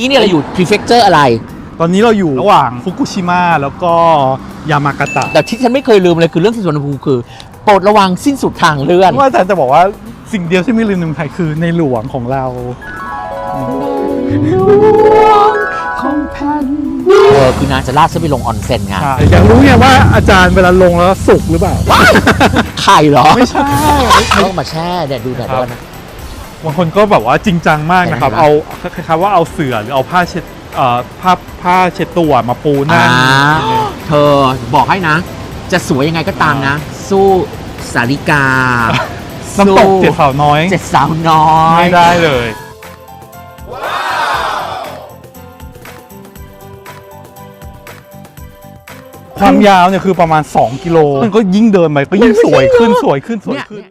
นี่เนี่ยเราอยู่ prefecture อะไร ตอนนี้เราอยู่ระหว่างฟุกุชิมะแล้วก็ยามากาตะแต่ที่ฉันไม่เคยลืมเลยคือเรื่องสุวรรณภูมิคือโปรดระวังสิ้นสุดทางเลื่อนว่าอาจารย์จะบอกว่าสิ่งเดียวที่ไม่ลืมในเมืองไทยคือในหลวงของเราเออคือนางจะลากฉันไปลงออนเซ็นไงใช่อยากรู้ไงว่าอาจารย์เวลาลงแล้วสุกหรือเปล่าไข่เหรอ ไม่ใช่ต้องมาแช่เดี๋ยวดูหน่อยครับด้วยนะ บางคนก็แบบว่าจริงจังมากนะครับเห็นไหมเอาคล้ายๆว่าเอาเสื่อหรือเอาผ้าเช็ดเอ่อผ้าผ้าเช็ดตัวมาปูหน้าอ่าเธอบอกให้นะ จะสวยยังไงก็ตามนะ สู้สาริกาน้ำตกสู้เจ็ดสาวน้อยเจ็ดสาวน้อย ไม่ได้เลยความยาวเนี่ยคือประมาณ 2 กิโล มันก็ยิ่งเดินไปก็ยิ่งสวยขึ้นสวยขึ้นสวยเนี่ยขึ้น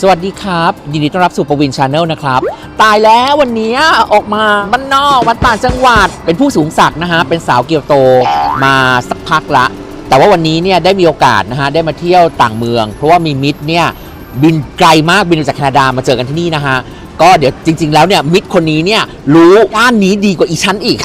สวัสดีครับ ยินดีต้อนรับสู่ปวินชาแนลนะครับ ตายแล้ววันนี้ออกมาบ้านนอกวัดต่างจังหวัด เป็นผู้สูงศักดิ์นะฮะ เป็นสาวเกียวโตมาสักพักละ แต่ว่าวันนี้เนี่ยได้มีโอกาสนะฮะ ได้มาเที่ยวต่างเมือง เพราะว่ามีมิตรเนี่ยบินไกลมากบินมาจากแคนาดามาเจอกันที่นี่นะฮะก็เดี๋ยวจริง ๆ แล้วเนี่ยมิตรคนนี้เนี่ยรู้ด้านนี้ดีกว่าอีชั้นอีก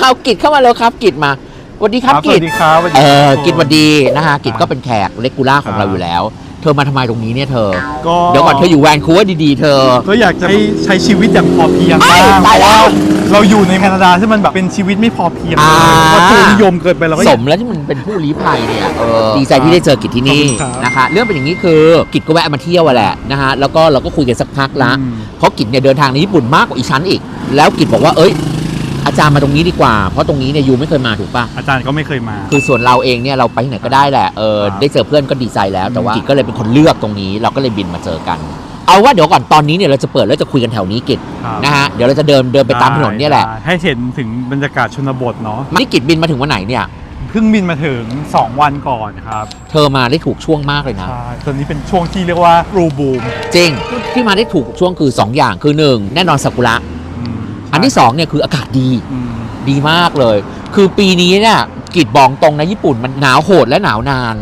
เอากิจเข้ามาแล้วครับกิจมาสวัสดีครับสกิวัจสดีครับสวัสดีเอคอรับกิจวันดีนะฮะกิจก็เป็นแขกเลกูล่าของเราอยู่แล้ว เธอมาทำไมตรงนี้เนี่ยเธอ ก็ เดี๋ยวก่อนเธออยู่แวนคูเวอร์ดีๆ เธอ ก็อยากจะให้ใช้ชีวิตอย่างพอเพียงเอ้บ้ายงเพตายราะแล้ว่าวเราอยู่ในแคนาดาที่มันแบบเป็นชีวิตไม่พอเพียงอ่าวัตถุนิยมเกินไปเราก็อสยากมแล้วที่มันเป็นผู้ลี้ภัยเนี่ยเออดีใจที่ได้เจอกิจที่นี่ขอบคุณครับนะคะ เรื่องเป็นอย่างนี้คือกิจก็แวะมาเที่ยวอะแหละนะฮะแล้วก็เราก็คุยกันสักพักละอืม เพราะกิจเนี่ยเดินทางในญี่ปุ่นมากกว่าอีชั้นอีก แล้วกิจบอกว่าเอ้ย อาจารย์มาตรงนี้ดีกว่า เพราะตรงนี้เนี่ยยูไม่เคยมาถูกปะอาจารย์ก็ไม่เคยมา คือส่วนเราเองเนี่ยเราไปที่ไหนก็ได้แหละเออครับ ได้เจอเพื่อนก็ดีใจแล้วแต่ว่าอืมกิจก็เลยเป็นคนเลือกตรงนี้ เราก็เลยบินมาเจอกัน เอาว่าเดี๋ยวก่อนตอนนี้เนี่ยเราจะเปิดแล้วจะคุยกันแถวนี้กิจครับนะฮะเดี๋ยวเราจะเดินเดินไปตามถนนเนี่ยแหละได้ให้เห็นถึงบรรยากาศชนบทเนาะนี่กิจบินมาถึงวันไหนเนี่ย เพิ่งบินมาถึง 2 วันก่อนครับเธอมาได้ถูกช่วงมากเลยนะ ใช่ตอนนี้เป็นช่วงที่เรียกว่ารูบูม จริงที่มาได้ถูกช่วงคือ 2 อย่างคือ 1 แน่นอนซากุระ อันที่2เนี่ยคืออากาศดีอืมดีมากเลย คือปีนี้เนี่ยกิจบอกตรงนะญี่ปุ่นมันหนาวโหดและหนาวนาน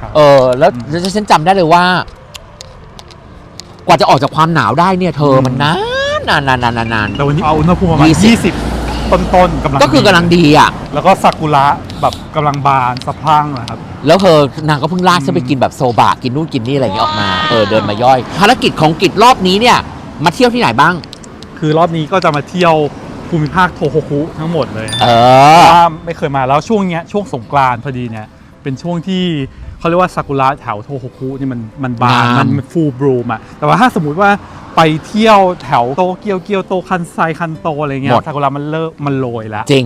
ครับเออแล้วแล้วฉันจำได้เลยว่า กว่าจะออกจากความหนาวได้เนี่ย เธอมันนานนานนานนานนานนานแต่วันนี้เอาอุณหภูมิประมาณยี่สิบ20ต้นๆกำลังก็คือกำลังดีอะ แล้วก็ซากุระแบบกำลังบานสะพรั่งนะครับ แล้วเธอนางก็เพิ่งลากฉันไปกินแบบโซบะกินนู่นกินนี่อะไรอย่างเงี้ยออกมา เออเดินมาย่อย ภารกิจของกิจรอบนี้เนี่ย มาเที่ยวที่ไหนบ้าง คือรอบนี้ก็จะมาเที่ยวภูมิภาคโทโฮคุทั้งหมดเลยเอเพอ ราะว่าไม่เคยมาแล้วช่วงเนี้ยช่วงสงกรานต์พอดีเนี่ยเป็นช่วงที่เขาเรียกว่าซากุระแถวโทโฮคุนี่มันมันบานงามมันฟูบรูมอะแต่ว่าถ้าสมมุติว่าไปเที่ยวแถวโตเกียวเกียวโตคันไซคันโตอะไรเงี้ยซากุระมันเลิกมันโรยแล้ว จริง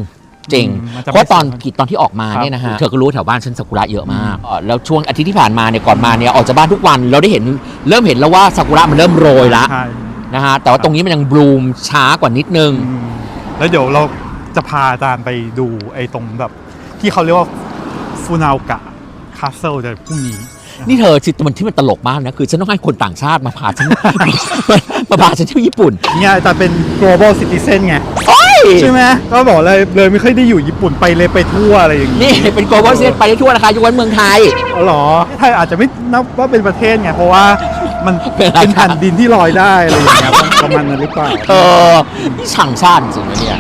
จริง อืมมันจะเพราะตอนไม่สวยกิจตอนที่ออกมาครับเนี่ยนะฮะเธอก็รู้แถวบ้านฉันซากุระเยอะมากเออแล้วช่วงอาทิตย์ที่ผ่านมาเนี่ยก่อนมาเนี่ยออกจากบ้านทุกวันเราได้เห็นเริ่มเห็นแล้วว่าซากุระมันเริ่มโรยละ ใช่ นะฮะแต่ว่าตรงนี้มันยังบลูมช้ากว่านิดนึงอืมแล้วเดี๋ยวเราจะพาอาจารย์ไปดูไอ้ตรงแบบ ที่เขาเรียกว่าฟูนาวกะคาสเซิลจะพรุ่งนี้ นี่เธอจิตมันที่มันตลกมากนะ คือฉันต้องให้คนต่างชาติมาพาฉัน มาพาฉันเที่ยวญี่ปุ่น เนี่ยอาจารย์เป็น global citizen ไงโอ้ยใช่ไหมก็บอกเลยเลยไม่ค่อยได้อยู่ญี่ปุ่นไปเลยไปทั่วอะไรอย่างนี้ นี่เป็นโกลบอลเซนไปได้ทั่วนะคะยกเว้นเมืองไทยอ๋อเหรอไทยอาจจะไม่นับว่าเป็นประเทศไงเพราะว่า มันเป็นอะไรเป็นแผ่นดินที่ลอยได้อะไรอย่างเงี้ยประมาณนั้นหรือเปล่าเออนี่ช่างชาติจริงนะเนี่ย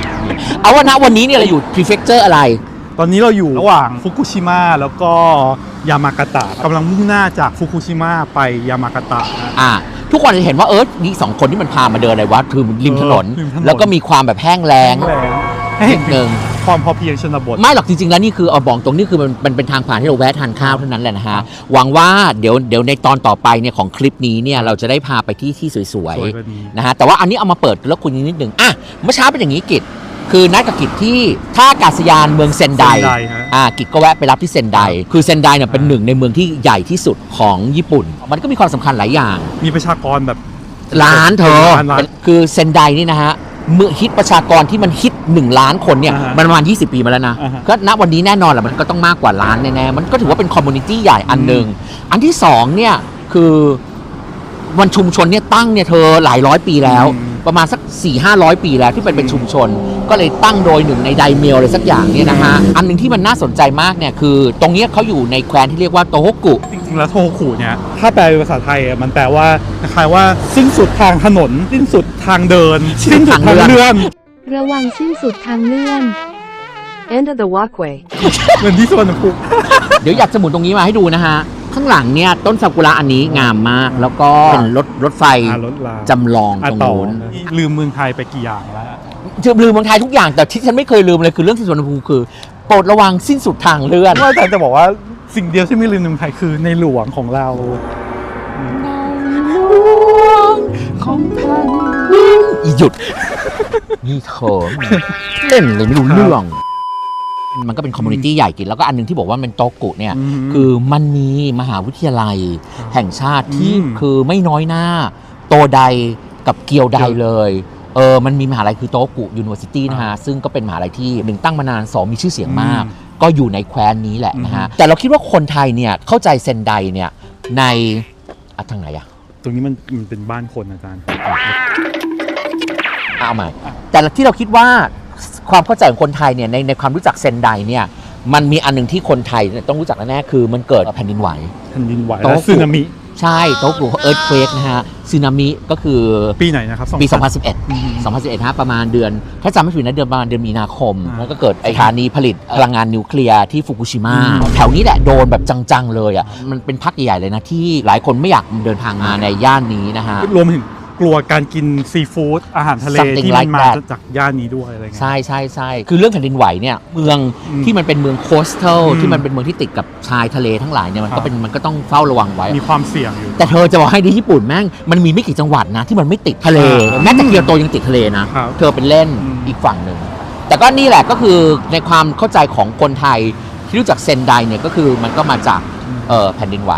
เอาว่าณวันนี้เนี่ยเราอยู่ prefecture อะไร ตอนนี้เราอยู่ระหว่างฟุกุชิมะแล้วก็ยามากาตะกำลังมุ่งหน้าจากฟุกุชิมะไปยามากาตะนะอ่าทุกคนจะเห็นว่าเออนี่สองคนที่มันพามาเดินอะไรวะคือริมถนนเออริมถนนแล้วก็มีความแบบแห้งแล้งแรงให้เห็นนิดนึง ความพอเพียงชนบท ไม่หรอกจริงๆแล้วนี่คือเอาบอกตรงนี้คือมันมันเป็นทางผ่านที่เราแวะทานข้าวเท่านั้นแหละนะฮะหวังว่าเดี๋ยวเดี๋ยวในตอนต่อไปเนี่ยของคลิปนี้เนี่ยเราจะได้พาไปที่ที่สวยสวยกว่านี้ ๆนะฮะแต่ว่าอันนี้เอามาเปิดแล้วคุยนิดนึงอะเมื่อเช้าเป็นอย่างนี้กิจคือนัดกับกิจที่ท่าอากาศยานเมืองเซนได เซนไดฮะ อ่ากิจก็แวะไปรับที่เซนได คือเซนไดเนี่ยเป็นหนึ่งในเมืองที่ใหญ่ที่สุดของญี่ปุ่น มันก็มีความสำคัญหลายอย่าง มีประชากรแบบ ล้านเธอล้านล้าน คือเซนไดนี่นะฮะ เมื่อฮิตประชากรที่มันฮิต1ล้านคนเนี่ยอ่าฮะมันประมาณ 20 ปีมาแล้วนะ อ่าฮะ ก็ณวันนี้แน่นอนแหละมันก็ต้องมากกว่าล้านแน่ๆ มันก็ถือว่าเป็นคอมมูนิตี้ใหญ่อันหนึ่ง อันที่สองเนี่ยคือวันชุมชนเนี่ยตั้งเนี่ยเธอหลายร้อยปีแล้ว อืม ประมาณสัก4ี่ห้าร้อยปีแล้วที่เป็นเป็นชุมชน ก็เลยตั้งโดยหนึ่งในไดเมลอะไรสักอย่างเนี่ยนะฮะอันหนึ่งที่มันน่าสนใจมากเนี่ยคือ ตรงเนี้ยเขาอยู่ในแคว้นที่เรียกว่าโตโฮกุ จริงๆแล้วโทคุเนี่ยถ้าแปลเป็นภาษาไทยอะมันแปลว่าคล้ายๆว่าสิ้นสุดทางถนน สิ้นสุดทางเดิน สิ้นสุดทางเลื่อน ระวังสิ้นสุดทางเลื่อน End of the walkway เหมือนที่สวนภูมิ เดี๋ยวอยากจะหมุนตรงนี้มาให้ดูนะฮะ ข้างหลังเนี่ยต้นซากุระอันนี้งามมาก แล้วก็เป็นรถรถไฟอ่ารถรางจำลองอะตรงต่อนู้นลืมเมืองไทยไปกี่อย่างแล้วจะลืมเมืองไทยทุกอย่างแต่ที่ฉันไม่เคยลืมเลยคือเรื่องที่สวนภูมิคือโปรดระวังสิ้นสุดทางเลื่อน ว่าอาจารย์จะบอกว่าสิ่งเดียวที่ไม่ลืมในเมืองไทยคือในหลวงของเรา อีหยุด นี่เธอเล่นเลยไม่รู้เรื่อง มันก็เป็นคอมมูนิตี้ใหญ่กินแล้วก็อันหนึงที่บอกว่ามันโตกุเนี่ยอืมคือมันมีมหาวิทยาลัยแห่งชาติที่อืมคือไม่น้อยหน้า โตไดกับเกียวไดเลยเออมันมีมหาลัยคือโตกุยูนิเวอร์ซิตี้นะฮะ ซึ่งก็เป็นมหาลัยที่หนึ่งตั้งมานานสองมีชื่อเสียงมากอืมก็อยู่ในแคว้นนี้แหละนะฮะอืมแต่เราคิดว่าคนไทยเนี่ย เข้าใจเซนไดเนี่ยในอะทางไหนอะตรงนี้มันมันเป็นบ้านคนอาจารย์เอาใหม่แต่ที่เราคิดว่า ความเข้าใจของคนไทยเนี่ยในในความรู้จักเซนไดเนี่ยมันมีอันหนึ่งที่คนไทยเนี่ยต้องรู้จักแน่ๆคือมันเกิดแผ่นดินไหว แผ่นดินไหวโต๊ะ และสึนามิ ใช่โตกุเอิร์ธเควกนะฮะซึนามิก็คือปีไหนนะครับปีอืม2011 2011ฮะประมาณเดือน ถ้าจำไม่ผิดนะเดือนประมาณเดือนมีนาคม อ่าแล้วก็เกิดไอ้สถานีผลิตพลังงานนิวเคลียร์ที่ฟุกุชิมะอืม แถวนี้แหละโดนแบบจัง ๆ เลยอะมันเป็นพักใหญ่ๆเลยนะที่หลายคนไม่อยากเดินทางมาในย่านนี้นะฮะ รวมถึง กลัวการกินซีฟู้ดอาหารทะเล Something ที่มัน like มา that จากย่านนี้ด้วยอะไรเงี้ย ใช่ใช่ใช่คือเรื่องแผ่นดินไหวเนี่ยเมืองอืมที่มันเป็นเมืองโคสเทลอืมที่มันเป็นเมืองที่ติดกับชายทะเลทั้งหลายเนี่ยมันครัก็บ เป็นมันก็ต้องเฝ้าระวังไว้ มีความเสี่ยงอยู่ แต่เธอจะบอกให้ที่ญี่ปุ่นแม่งมันมีไม่กี่จังหวัดนะ ที่มันไม่ติดทะเลอ่าแม้แต่เกียวโตยังติดทะเลนะ ครับเธอเป็นเล่นอืม อีกฝั่งหนึ่ง แต่ก็นี่แหละก็คือในความเข้าใจของคนไทยที่รู้จักเซนไดเนี่ยก็คือมันก็มาจากเออแผ่นดินไหว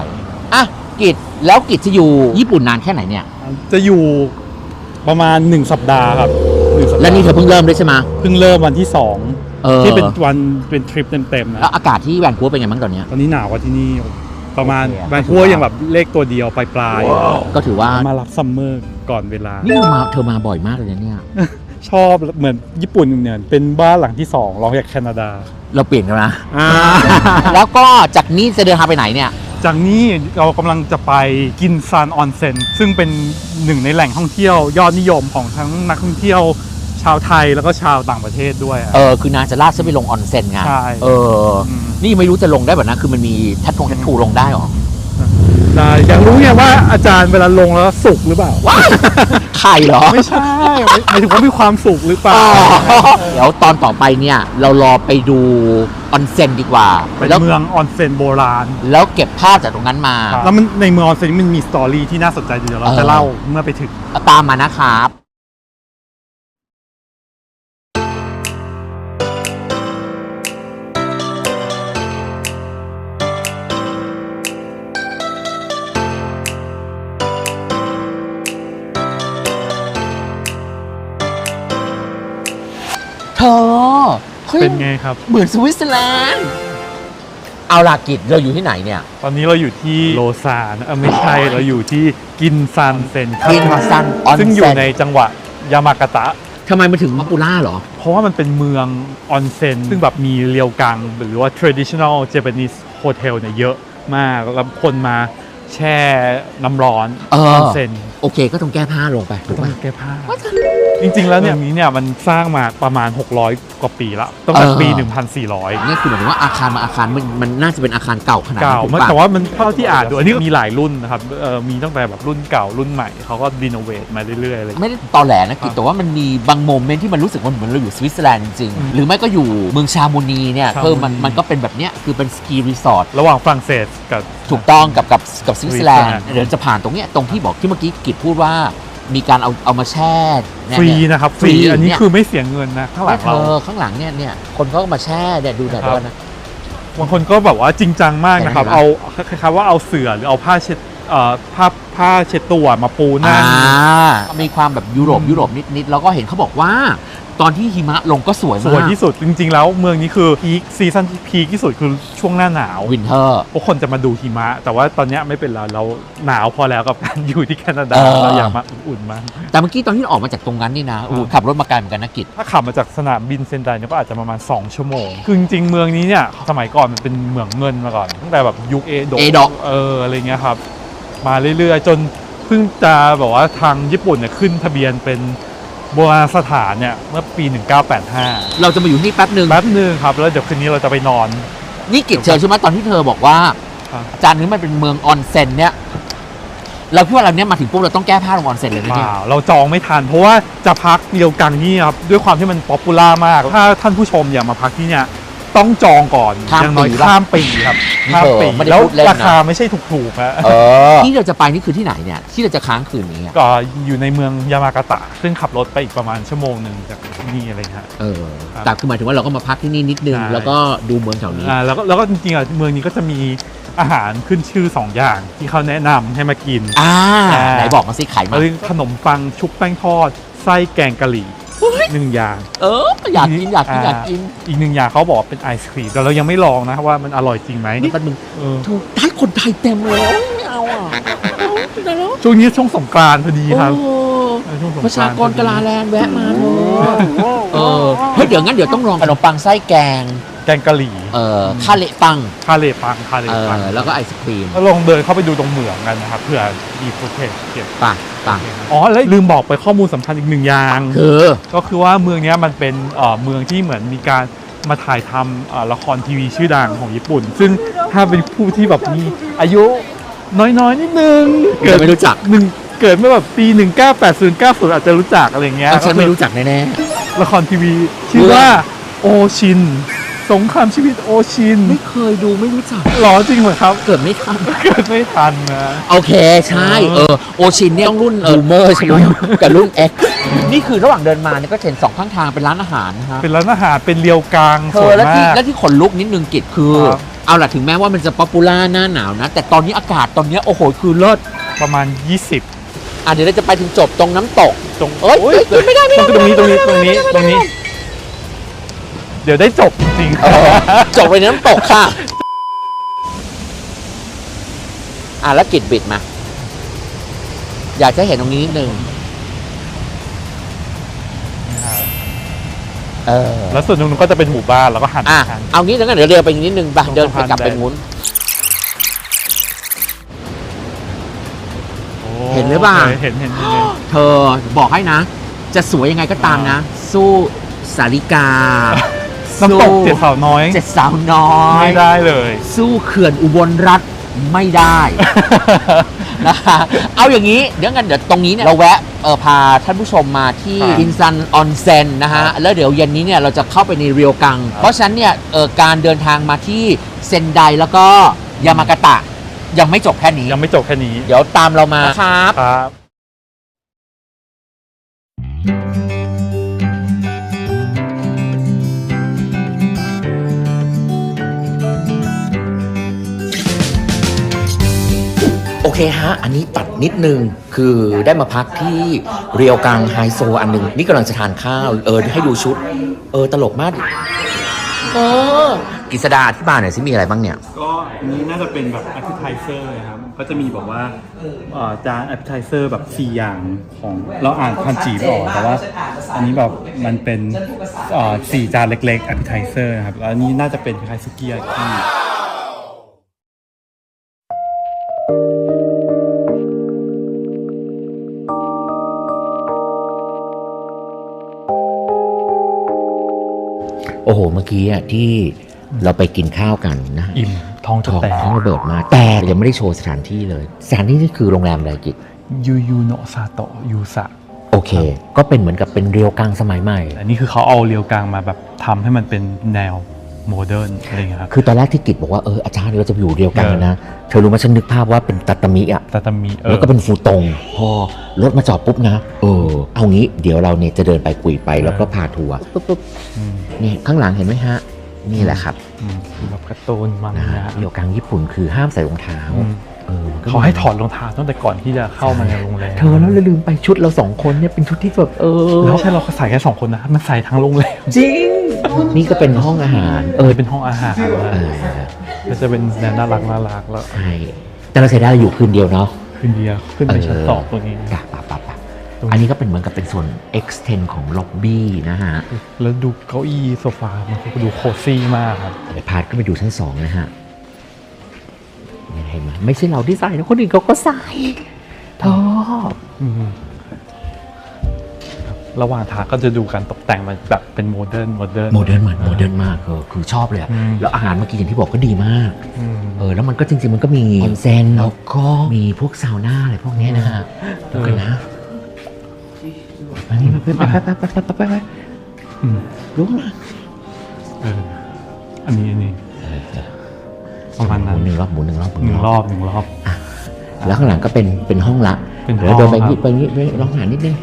อะ กิจแล้วกิจจะอยู่ญี่ปุ่นนานแค่ไหนเนี่ย จะอยู่ประมาณ 1 สัปดาห์ครับหนึ่งสัปดาห์และนี่เธอเพิ่งเริ่มด้วยใช่ไหมเพิ่งเริ่มวันที่เออ2ที่เป็นวันเป็นทริปเต็มๆนะแล้วอากาศที่แวนคูเวอร์เป็นไงบ้างตอนเนี้ยตอนนี้หนาวกว่าที่นี่ประมาณโอเคแวนคูเวอร์ยังแบบเลขตัวเดียวปลายก็ถือว่าๆมารับซัมเมอร์ก่อนเวลา นี่เธอมาเธอมาบ่อยมากเลยนะเนี่ย ชอบเหมือนญี่ปุ่นเนี่ยเป็นบ้านหลังที่สองรองจากแคนาดา เราเปลี่ยนกันนะอ่าแล้วก็จากนี้จะเดินทางไปไหนเนี่ย จากนี้เรากำลังจะไปกินซานออนเซ็นซึ่งเป็นหนึ่งในแหล่งท่องเที่ยวยอดนิยมของทั้งนักท่องเที่ยวชาวไทยแล้วก็ชาวต่างประเทศด้วยอะ เออคือนางจะลากฉันไปลงออนเซ็นไงใช่ เออมนี่ไม่รู้จะลงได้แบบนะคือมันมีแทททงแทททูลงได้หรอแต่อยากรู้ไงว่าอาจารย์เวลาลงแล้วสุขหรือเปล่า ว้ายไข่เหรอ ไม่ใช่หมายถึงว่ามีความสุขหรือเปล่าอ๋อเดี๋ยวตอนต่อไปเนี่ย เรารอไปดู ออนเซ็นดีกว่าเป็นแล้วเมืองออนเซ็นโบราณ แล้วเก็บภาพจากตรงนั้นมา แล้วมันในเมืองออนเซ็นมันมีสตอรี่ที่น่าสนใจเดี๋ยวเราเออจะเล่าเมื่อไปถึง ตามมานะครับ ฮ้ย เป็นไงครับ เหมือนสวิตเซอร์แลนด์เอาล่ะกิจเราอยู่ที่ไหนเนี่ย ตอนนี้เราอยู่ที่โลซานเออไม่ใช่เราอยู่ที่กินซันเซ็นกินซันออนซึ่งอเซ็ยู่นในจังหวัดยามากาตะ ทำไมมาถึงมาปูล่าเหรอ เพราะว่ามันเป็นเมืองออนเซ็นซึ่งแบบมีเรียวกัง หรือว่า traditional Japanese hotel เนี่ยเยอะมาก แล้วคนมาแช่น้ำร้อนเออ อนเซ็น โอเคก็ต้องแก้ผ้าลงไปถูกต้อปะงแก้ผ้า จริง ๆ แล้วเนี่ยนี้เนี่ยมันสร้างมาประมาณ 600 กว่าปีละตั้งแต่เออปี1400นี่คือหมายถึงว่าอาคารมาอาคารมันมันน่าจะเป็นอาคารเก่าขนาดเก่านั้นถูกมันปะแต่ว่ามันเท่าที่อ่านดูอันนี้มีหลายรุ่นนะครับเออมีตั้งแต่แบบรุ่นเก่ารุ่นใหม่เขาก็ดีโนเวทมาเรื่อยๆอะไรอย่างเงี้ย ไม่ได้ตอแหลนะกิจแต่ว่ามันมีบางโมเมนต์ที่มันรู้สึกว่าเหมือนเราอยู่สวิตเซอร์แลนด์จริงอืมๆ หรือไม่ก็อยู่เมืองชาโมนีเนี่ยชาโมนี เพิ่มมันมันก็เป็นแบบเนี้ยคือเป็นสกีรีสอร์ทระหว่างฝรั่งเศสกับ ถูกต้องกับกับกับสวิตเซอร์แลนด์สวิตเซอร์แลนด์ เดี๋ยวจะผ่านตรงเนี้ยตรงที่บอกที่เมื่อกี้กิจพูดว่ามีการเอาเอามาแช่เนี่ยฟรีเนี่ยนะครับฟฟรีรีอันนี้เนี่ยคือไม่เสียเงินนะข้างหลัไม่งเธเราอข้างหลังเนี่ยเนี่ยคนเขาก็มาแช่เนี่ยดูหน่อยครับด้วยนะบางคนก็แบบว่าจริงจังมากนะครับเห็นไหมเอาคล้ายๆว่าเอาเสื่อหรือเอาผ้าเช็ดเอ่อผ้าผ้าเช็ดตัวมาปูหน้าอ่ามีความแบบยุโรปยุโรปนิดๆแล้วก็เห็นเขาบอกว่า ตอนที่หิมะลงก็สวยสมากวยที่สุดจริง ๆ แล้วเมืองนี้คือพีคซีซั่นที่พีคที่สุดคือช่วงหน้าหนาววินเทอร์ พวกคนจะมาดูหิมะ แต่ว่าตอนเนี้ยไม่เป็นไรเราหนาวพอแล้วกับการอยู่ที่แคนาดาเออ เราอยากมาอุ่นๆมากแต่เมื่อกี้ตอนที่เราออกมาจากตรงนั้นนี่นะโอ้โหอ่าขับรถมาไกลเหมือนกันนะกิจ ถ้าขับมาจากสนามบินเซนไดเนี่ยก็อาจจะประมาณ 2 ชั่วโมง คือจริงๆเมืองนี้เนี่ยสมัยก่อนมันเป็นเมืองเงินมาก่อนตั้งแต่แบบยุคเอโดเอโดะเอออะไรเงี้ยครับมาเรื่อยๆ จนเพิ่งจะแบบว่าทางญี่ปุ่นเนี่ยขึ้นทะเบียนเป็น โบราณสถานเนี่ยเมื่อปี 1985 เราจะมาอยู่ที่นี่แป๊บหนึ่งแป๊บนึงครับ แล้วเดี๋ยวคืนนี้เราจะไปนอน นี่กิจเชิญใช่ไหมตอนที่เธอบอกว่าครับ จานนี้มันเป็นเมืองออนเซ็นเนี่ยเราคิดว่าเราเนี้ยมาถึงปุ๊บเราต้องแก้ผ้าลงออนเซ็นเลยนะเปเนี่ย ล่าเราจองไม่ทัน เพราะว่าจะพักเดียวกังนี่ครับ ด้วยความที่มันป๊อปปูล่ามาก ถ้าท่านผู้ชมอยากมาพักที่เนี่ย ต้องจองก่อนข้ามอย่างน้อยปีปะข้ามปีครับนี่ข้ามเธอปีไม่ได้แล้วพูดเล่นนะ ราคาไม่ใช่ถูกๆนะเออ ที่เราจะไปนี่คือที่ไหนเนี่ย ที่เราจะค้างคืนนี้อะก็อยู่ในเมืองยามากาตะ ซึ่งขับรถไปอีกประมาณชั่วโมงหนึ่งจากที่นี่อะไรเงี้ยเออครับแต่คือหมายถึงว่าเราก็มาพักที่นี่นิดนึง ใช่ แล้วก็ดูเมืองแถวนี้ อ่าแล้วก็แล้วก็จริงๆอะเมืองนี้ก็จะมีอาหารขึ้นชื่อ2อย่างที่เขาแนะนำให้มากิน อ่า อ่า ไหนบอกมาสิไข่มาคือขนมปังชุบแป้งทอดไส้แกงกะหรี่ หนึ่งอย่าง เอออยากกินอยากกินอยากกินอีกหนึ่งอย่างเขาบอกว่าเป็นไอศครีมแต่เรายังไม่ลองนะว่ามันอร่อยจริงไหมนี่แป๊บนึงเออถูกท้ายคนไทยเต็มเลยไม่เอาอะเอาไม่ได้แล้วช่วงนี้ช่วงสงกรานต์พอดีครับโอ้เออช่วงสงประชากรกลาพอดีแลนด์แวะมาเถอะเออเฮ้ยเดี๋ยวงั้นเดี๋ยวต้องลองขนมปังไส้แกง แกงกะหรี่เอ่อข้าวเละปังคาเลปังคาเลเออปังแล้วก็ไอศครีมก็ลองเดินเข้าไปดูตรงเหมืองกันนะครับเผื่อมีฟุตเทจเก็บป่ะป่ะอ๋อแล้วลืมบอกไปข้อมูลสำคัญอีกหนึ่งอย่าง คือก็คือว่าเมืองเนี้ยมันเป็นเอ่อเมืองที่เหมือนมีการมาถ่ายทำเอ่อละครทีวีชื่อดังของญี่ปุ่น ซึ่งถ้าเป็นผู้ที่แบบมีอายุน้อยๆนิดนึงเกิดไม่รู้จักหนึ่งเกิดเมื่อแบบปี 1980 90 อาจจะรู้จักอะไรเงี้ยเอาฉันไม่รู้จักแน่ ละครทีวีชื่อว่าโอชิน สงครามชีวิตโอชินๆไม่เคยดูไม่รู้จัก หรอจริงเหรอครับ เกิดไม่ทัน เกิดไม่ทันนะ โอเค ใช่ เออเออโอชินเนี่ยต้องรุ่นบูมเมอร์ใช่ไหมกับรุ่น X นี่คือระหว่างเดินมาเนี่ยก็จะเห็นสองข้างทางเป็นร้านอาหารนะฮะเป็นร้านอาหารเป็นเรียวกลางเธสอวยแล้วที่มาก แล้วที่ขนลุกนิดนึงกิจคือ ครับ เอาล่ะถึงแม้ว่ามันจะป๊อปปูล่าหน้าหนาวนะ แต่ตอนนี้อากาศตอนเนี้ยโอ้โหคือเลิศประมาณ 20 อะเดี๋ยวเราจะไปถึงจบตรงน้ำตก ตรงเอ้ยโเอ้ยไม่ได้ไม่ได้ตรงนี้ตรงนี้ตรงนี้ตรงนี้ เดี๋ยวได้จบจริงเออจบไปในน้ำตกค่ะ อะแล้วกิจบิดมา อยากจะเห็นตรงนี้นิดนึง เออ แล้วส่วนตรงนู้นก็จะเป็นหมู่บ้านแล้วก็หันอะ ทาง เอางี้แล้วกันเดี๋ยวเดินไปอีกนิดนึงไปตรงเดินไปสะพานกลับไปแดงงุ้น โอ้เห็นหรือเปล่า เห็นเห็นเห็นเห็น เธอบอกให้นะ จะสวยยังไงก็ตามนะ สู้สาริกา น้ำตกสู้เจ็ดสาวน้อย เจ็ดสาวน้อย ไม่ได้เลย สู้เขื่อนอุบลรัฐไม่ได้ นะคะเอาอย่างนี้เดี๋ยวกันเดี๋ยวตรงนี้เนี่ยเราแวะเออพาท่านผู้ชมมาที่ครับอินซันออนเซนนะฮะครับแล้วเดี๋ยวเย็นนี้เนี่ยเราจะเข้าไปในเรียวกัง เพราะฉะนั้นเนี่ยเออการเดินทางมาที่เซนไดแล้วก็ยามากาตะยังไม่จบแค่นี้ ยังไม่จบแค่นี้เดี๋ยวตามเรามาครับ ครับ ฮะ อันนี้ตัดนิดนึง คือได้มาพักที่เรียวกังไฮโซอันหนึงนี่กำลังจะทานข้าว เออ ให้ดูชุด เออ ตลกมากเออกฤษดาอธิบายหน่อยสิมีอะไรบ้างเนี่ย ก็อันนี้น่าจะเป็นแบบ appetizer เลยครับ ก็จะมีแบบว่าเอ่อจาน appetizer แบบ 4 อย่างของเราอ่านคันจีไม่ออกแต่ว่า อันนี้แบบมันเป็นเอ่อสี่จานเล็กๆ appetizer นะครับ แล้วอันนี้น่าจะเป็นคล้ายๆสุกี้ยากิ อ้โห เมื่อกี้อะที่เราไปกินข้าวกันนะอิ่มท้องจะท้องแตกท้องระเบิดมากแต่ยังไม่ได้โชว์สถานที่เลย สถานที่นี่คือโรงแรมอะไรกิจยูยูโนะซาโตะยูสะโอเค ก็เป็นเหมือนกับเป็นเรียวกังสมัยใหม่ อันนี้คือเขาเอาเรียวกลางมาแบบทำให้มันเป็นแนวโมเดิร์นอะไรอย่างเงี้ยครับคือตอนแรกที่กิจบอกว่าเอออาจารย์เราจะอยู่เรียวกังนะ เธอรู้ไหมฉันนึกภาพว่าเป็นตัตามิอะแต่จะมีเออ แล้วก็เป็นฟูตงพอรถมาจอดปุ๊บนะ เออ เอางี้เดี๋ยวเราเนี่ยจะเดินไปคุยไปแล้วก็พาทัวร์ปุ๊บปุ๊บอืมนี่ข้างหลังเห็นไหมฮะ นี่แหละครับอืมแบบการ์ตูนมังนะฮะงะเรียวกังญี่ปุ่นคือห้ามใส่รองเท้า อืมเอออมันก็เขาให้ถอดรองเท้าตั้งแต่ก่อนที่จะเข้ามาในโรงแรมเธอแล้วเราลืมไปชุดเราสองคนเนี่ยเป็นชุดที่แบบเออ แล้วใช่เราก็ใส่แค่สองคนนะมันใส่ทั้งโรงแรมจริง นี่ก็เป็นห้องอาหาร เอเอออเป็นห้องอาหารเอนะอ ก็จะเป็นแนวน่ารักน่ารักแล้วใช่แต่เราใช้ได้อยู่คืนเดียวเนาะขึ้นเดียวขึ้นไปชั้นเออสองตัวนี้ ปะปะปะปะตรงนี้ อันนี้ก็เป็นเหมือนกับเป็นส่วน extend ของล็อบบี้นะฮะแล้วดูเก้าอี้โซฟามันก็ดูโคซี่มากครับ เดี๋ยวพาร์ทก็ไปดูชั้นสองนะฮะเห็นไหมไม่ใช่เราที่ใส่นะคนอื่นเขาก็ใส่ชอบ อืมค ระหว่างทางก็จะดูการตกแต่งมันแบบเป็นโมเดิร์นโมเดิร์น โมเดิร์นเหมือนโมเดิร์นมากเออคือชอบเลยแล้วอาหารเมื่อกี้อย่างที่บอกก็ดีมากเออแล้วมันก็จริงๆมันก็มีออนเซนแล้วก็มีพวกซาวน่าอะไรพวกนี้นะฮะเออ ดูกันนะอืมรู้ไหมเอออันนี้อันนี้ ประมาณนั้น หนึ่งรอบหมุนหนึ่งรอบหหนึ่งรอบหนึ่งรอบ แล้วข้างหลังก็เป็นเป็นห้องละเป็นห้องเดี๋ยวเดินไปครับ นี่ไปนี่ไปลองหานิดนึง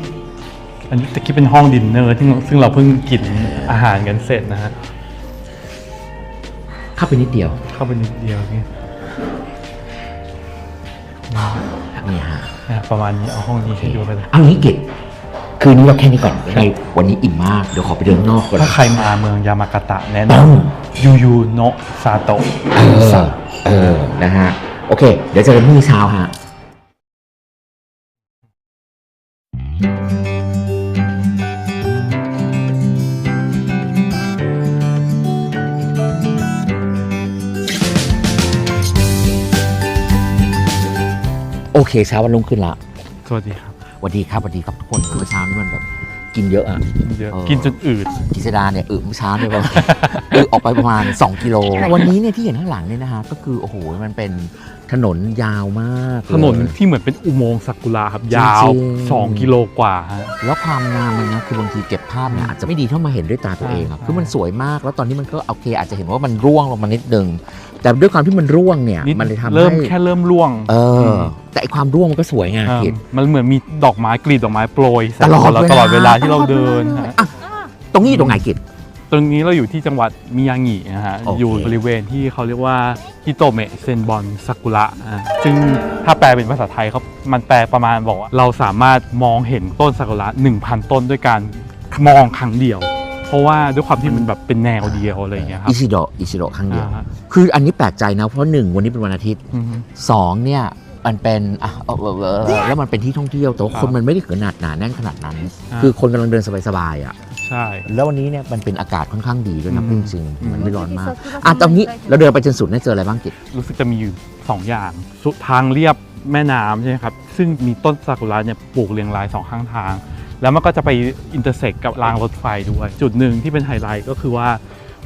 อันนี้ตะกี้เป็นห้องดินเนอร์ที่ซึ่งเราเพิ่งกินอาหารกันเสร็จนะฮะเข้าไปนิดเดียวเข้าไปนิดเดียวนี่นี่ฮะนะประมาณนี้เอาห้องนี้ให้ดูไปเลยเอางี้กิจคืนนี้เราแค่นี้ก่อนในวันนี้อิ่มมาก เดี๋ยวขอไปเดินนอกก่อนถ้าใครมาเมืองยามากาตะแนะนต้องำยูยูโนะซาโตะเออเออนะฮะ โอเค เดี๋ยวเจอกันพรุ่งนี้เช้าฮะ โอเคเช้าวันรุ่งขึ้นละสวัสดีครับสวัสดีครับสวัสดีครับทุกคนคือเมื่อเช้านี่มันแบบกินเยอะอะเยอะเออ กินจนอืด กิษดาเนี่ยอึเมื่อเช้าเนี่ยประมาณอึออกไปประมาณ 2 กิโล วันนี้เนี่ยที่เห็นข้างหลังเนี่ยนะฮะก็คือโอ้โหมันเป็นถนนยาวมากเลย ถนนที่เหมือนเป็นอุโมงค์ซากุระครับ ยาว จริงๆ 2 กิโลกว่าฮะ แล้วความงามมันนะคือบางทีเก็บภาพเนี่ยอาจจะไม่ดีเท่ามาเห็นด้วยตาตัวเองอะใช่คือมันสวยมากแล้วตอนนี้มันก็โอเค อาจจะเห็นว่ามันร่วงลงมานิดนึง แต่ด้วยความที่มันร่วงเนี่ย นิดมันเลยทำเริ่มให้แค่เริ่มร่วง เออแต่ไอความร่วงมันก็สวยไงเออกิจมันเหมือนมีดอกไม้กลีบดอกไม้โปรยใส่ตลอดเราเวลา ตลอดเวลาที่เราเดินฮะอะตรงนี้อยู่ตรงไหนกิจ ตรงนี้เราอยู่ที่จังหวัดมิยางินะฮะ โอเค อยู่บริเวณที่เขาเรียกว่าฮิโตเมะเซนบอนซากุระอะซึ่งถ้าแปลเป็นภาษาไทยเขามันแปลประมาณบอกว่าเราสามารถมองเห็นต้นซากุระ1,000 ต้นด้วยการมองครั้งเดียว เพราะว่าด้วยความที่มันแบบเป็นแนวเดียวอะไรอย่างเงี้ยครับ อิชิโดะอิชิโดะครั้งเดียว อ่าฮะคืออันนี้แปลกใจนะ เพราะหนึ่งวันนี้เป็นวันอาทิตย์อืมสองเนี่ยมันเป็นอะเออเออเออเออแล้วมันเป็นที่ท่องเที่ยวแต่ว่าครับคนมันไม่ได้ขนาดหนาแน่นขนาดนั้น อ่า คือคนกำลังเดินสบายๆอะ ใช่ แล้ววันนี้เนี่ยมันเป็นอากาศค่อนข้างดีด้วยนะอืมจริงอืมๆมันไม่ร้อนมาก อะตอนนี้เราเดินไปจนสุดเนี่ยเจออะไรบ้างกิจรู้สึกจะมีอยู่ 2 อย่างสุดทางเรียบแม่น้ำใช่ไหมครับ ซึ่งมีต้นซากุระเนี่ยปลูกเรียงรายสองข้างทาง แล้วมันก็จะไปอินเตอร์เซกกับรางรถไฟด้วย จุดหนึ่งที่เป็นไฮไลท์ก็คือว่า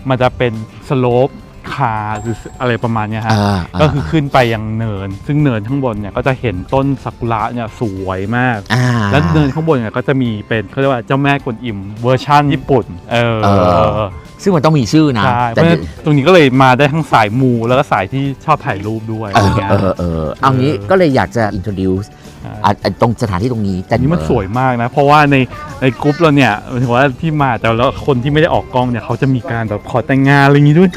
มันจะเป็นสโลปคาหรืออะไรประมาณเนี้ยฮะ อ่าาก็คือขึ้นไปยังเนิน ซึ่งเนินข้างบนเนี่ยก็จะเห็นต้นซากุระเนี่ยสวยมาก อ่า แล้วเนินข้างบนเนี่ยก็จะมีเป็นเขาเรียกว่าเจ้าแม่กวนอิมเวอร์ชั่นญี่ปุ่น เออเออ ซึ่งมันต้องมีชื่อนะใช่เพแต่ราะฉะนั้นตรงนี้ก็เลยมาได้ทั้งสายมูแล้วก็สายที่ชอบถ่ายรูปด้วยเออะไรอเงี้ยเออเออเอางี้ก็เลยอยากจะ introduce อะอะตรงสถานที่ตรงนี้แต่อันนี้มันสวยมากนะ เพราะว่าในในกรุ๊ปเราเนี่ยหมายถึงว่าที่มาแต่แล้วคนที่ไม่ได้ออกกล้องเนี่ยเขาจะมีการแบบขอแต่งงานอะไรอย่างงี้ด้วย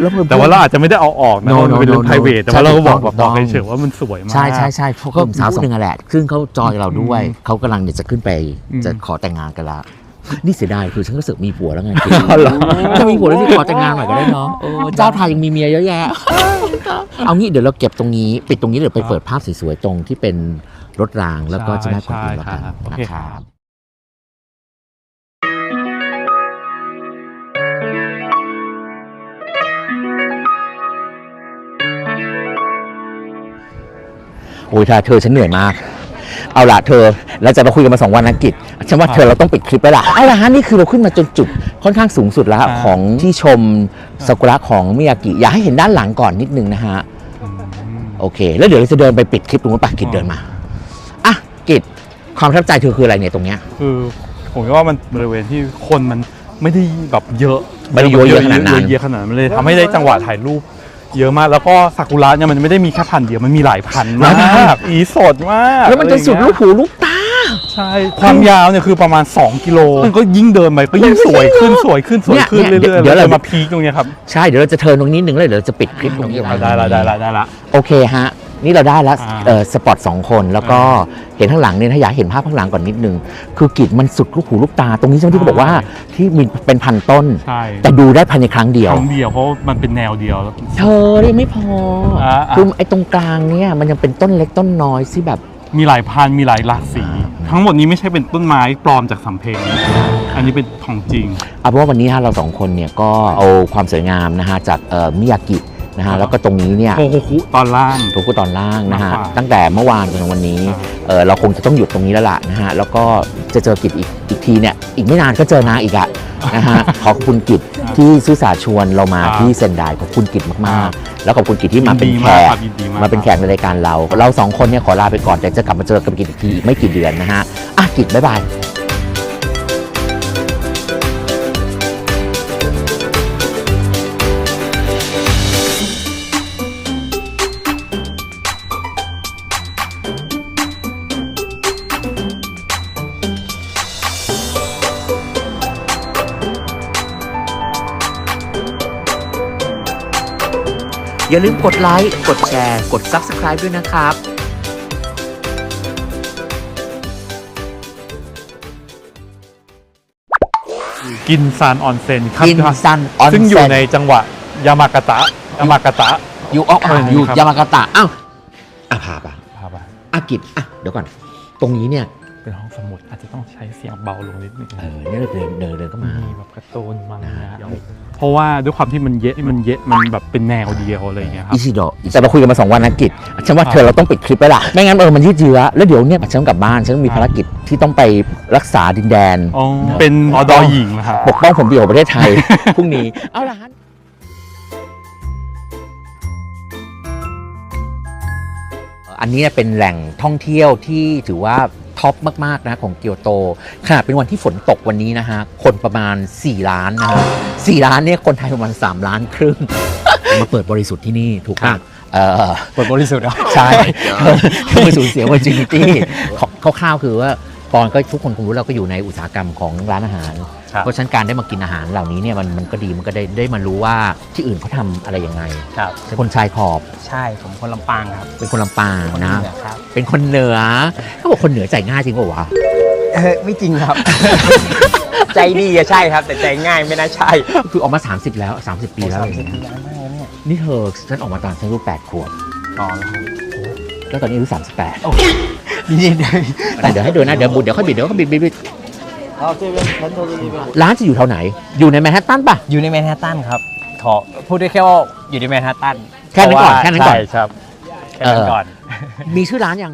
แล้วมัน แต่ว่าเราอาจจะไม่ได้เอาออกนะ No, เพราะมันเป็นเรื่อง no, no, ไพรเวท no แต่ว่าเราก็บอกใช่แบบถูบอกกต้องเฉยๆว่ามันสวยมาก ใช่ใช่ใช่เพราะก็สาวคนหนึ่งอะแหละซึ่งเขาจอยเราด้วยอืมเขากำลังเนี่ยจะขึ้นไปอืม จะขอแต่งงานกันละ นี่เสียดายคือฉันก็เสึกมีผัวแล้วไงถ้ามีผัวแล้วนี่ขอแต่งงานหน่อยก็ได้เนาะเออเจ้าไทยยังมีเมียเยอะแยะ เอางี้เดี๋ยวเราเก็บตรงนี้ปิดตรงนี้เดี๋ยวไปเปิดภาพสวยๆตรงที่เป็นรถรางแล้วก็เจะแม่กวนอิมแล้วกันใช่ใช่นะโอเคคครัรับบโอ้ยท่าเธอฉันเหนื่อยมาก เอาละเธอเราจะมาคุยกันมาสองวันนะกิจฉันว่าเธอเราต้องปิดคลิปไปละเอาละฮะนี่คือเราขึ้นมาจนจุดค่อนข้างสูงสุดแล้วอ่าของที่ชมซากุระของมิยากิอยากให้เห็นด้านหลังก่อนนิดนึงนะฮะอืมโอเค แล้วเดี๋ยวเราจะเดินไปปิดคลิปตรงนู้นปะกิจเดินมาอะกิจความประทับใจเธอคืออะไรเนี่ยตรงเนี้ยคือผมว่ามันบริเวณที่คนมันไม่ได้แบบเยอะไม่ได้เยอะเยอะขนาดนั้นเยอะขนาดนั้นมันเลยทำให้ได้จังหวะถ่ายรูป เยอะมากแล้วก็ซากุระเนี่ยมันไม่ได้มีแค่พันเดียวมันมีหลายพันมากอีสดมากแล้วมันจะสุดอไรลูเงี้กยหูลูกตาใช่ความยาวเนี่ยคือประมาณ 2 กิโลมันก็ยิ่งเดินไปก็ยิ่งสวยขึ้นสวยขึ้นสวยขึ้นเนี่เรื่ยอยๆเดี๋ยวแล้วเราจะมาพีคตรงเนี้ยครับใช่เดี๋ยวเราจะเทิร์นตรงนี้หนึ่งแล้วเดี๋ยวเราจะปิดคลิปตรงนี้ได้ละได้ละได้ละโอเคฮะ นี่เราได้แล้วอ่าเออสปอตสองคนแล้วก็เห็นข้างหลังเนี่ยถ้าอยากเห็นภาพข้างหลังก่อนนิดนึง คือกิจมันสุดลูกหูลูกตา ตรงนี้ใช่ไหมที่เขาบอกว่าที่มีเป็นพันต้นใช่แต่ดูได้ภายในครั้งเดียว ครั้งเดียวเพราะมันเป็นแนวเดียวแล้วเธอยังไม่พออาอ่าคือไอ้ตรงกลางเนี่ยมันยังเป็นต้นเล็กต้นน้อยที่แบบมีหลายพันธุ์มีหลายหลากสี ทั้งหมดนี้ไม่ใช่เป็นต้นไม้ปลอมจากสำเพ็งอันนี้เป็นของจริงเอาเป็นว่าวันนี้ฮะเราสองคนเนี่ยก็เอาความสวยงามนะฮะจากเอ่อมิยากิ นะครัฮะบ แล้วก็ตรงนี้เนี่ย โคโคคุตอนล่าง ทุกตอนล่างนะฮะ มากกว่าตั้งแต่เมื่อวานจนถึงวันนี้ครับ เออเราคงจะต้องหยุดตรงนี้แล้วล่ะนะฮะ แล้วก็จะเจอกิจอีกอีกทีเนี่ย อีกไม่นานก็เจอนาอีกอะนะฮะ ขอบคุณกิจที่ซื่อสาชวนเรามาครับที่เซนไดขอบคุณกิจมากๆ แล้วขอบคุณกิจที่มาเป็นยินดีแขมากกครับยินดีมากมาเป็นแขกในรายการเรา เราสองคนเนี่ยขอลาไปก่อนแต่จะกลับมาเจอกับกิจอีกทีอีกไม่กี่เดือนนะฮะอะกิจบ๊ายบาย อย่าลืมกดไลค์ กดแชร์ กด Subscribe ด้วยนะครับกินซานออนเซ็นครับกินซันออนซึ่งอเซ็ยู่นในจังหวะยามากาตะยามากาตะ อยู่อ๋ออะเออนี่อยู่ครับยามากาตะอ้าวอะพาไปพาไปอากิจอะเดี๋ยวก่อน ตรงนี้เนี่ย เป็นห้องสมุดอาจจะต้องใช้เสียงเบาลงนิดนึงเออเนี่ยเดินเดินเดินเข้ามามีแบบการ์ตูนมังงะเพราะว่าด้วยความที่มันเยอะมันเยอะมันแบบเป็นแนวเดียวอะไรอย่างเงี้ยครับ อิชิโดะแต่เราคุยกันมาสองวันนะกิจฉันว่าเธอเราต้องปิดคลิปไปละไม่งั้นเออมันยืดเยื้อแล้วเดี๋ยวเนี่ยฉันต้องกลับบ้านฉันต้องมีภารกิจที่ต้องไปรักษาดินแดนอ๋อเป็นอดอหญิงนะครับปกป้องผลประโยชน์ประเทศไทยพรุ่งนี้เอาละฮะอันนี้เป็นแหล่งท่องเที่ยวที่ถือว่า ท็อปมากๆนะของเกียวโตขนาดเป็นวันที่ฝนตกวันนี้นะฮะ คนประมาณ 4 ล้านนะฮะ4ล้านเนี่ยคนไทยประมาณ 3 ล้านครึ่ง มาเปิดบริสุทธิ์ที่นี่ถูกครัป่ะบเออเปิดบริสุทธิ์ใช่เพื่อสูญเสีย virginity ของคร่าวๆคือว่า ปอนก็ทุกคนคงรู้เราก็อยู่ในอุตสาหกรรมของร้านอาหาร ครับเพราะฉะนันการได้มากินอาหารเหล่านี้เนี่ยมันมันก็ดีมันก็ได้ได้มารู้ว่าที่อื่นเขาทำอะไรยังไงครับ เป็นคนชายขอบใช่ผมคนลำปางครับเป็นคนลำปางคนนะเหนือครับเป็นคนเหนือเขาบอกคนเหนือใจง่ายจริงป่าวะ เออไม่จริงครับ ใจดีอะใช่ครับ แต่ใจง่ายไม่น่าใช่คือออกมา 30 แล้ว 30 ปีแล้วอะไรสามอย่างสิบเงี้ยปีแล้วมากเลยเนี่ยนี่เธอฉันออกมาตอนฉันอายุ8ขวบ อ๋อแล้วตอนนี้อายุ38 นี่เดี๋ยวแต่เดี๋ยวให้ดูนะเดี๋ยวบุดเดี๋ยวค่อยบิดเดี๋ยวค่อยบิดบิดบิดโอเคเป็นฉันโทรดีร้านจะอยู่แถวไหน อยู่ในแมนฮัตตันป่ะ อยู่ในแมนฮัตตันครับ ขอพูดได้แค่ว่าอยู่ในแมนฮัตตัน แค่นั้นก่อนเพราะว่าแค่นั้นก่อน ใช่ครับ แค่นั้นก่อน มีชื่อร้านยัง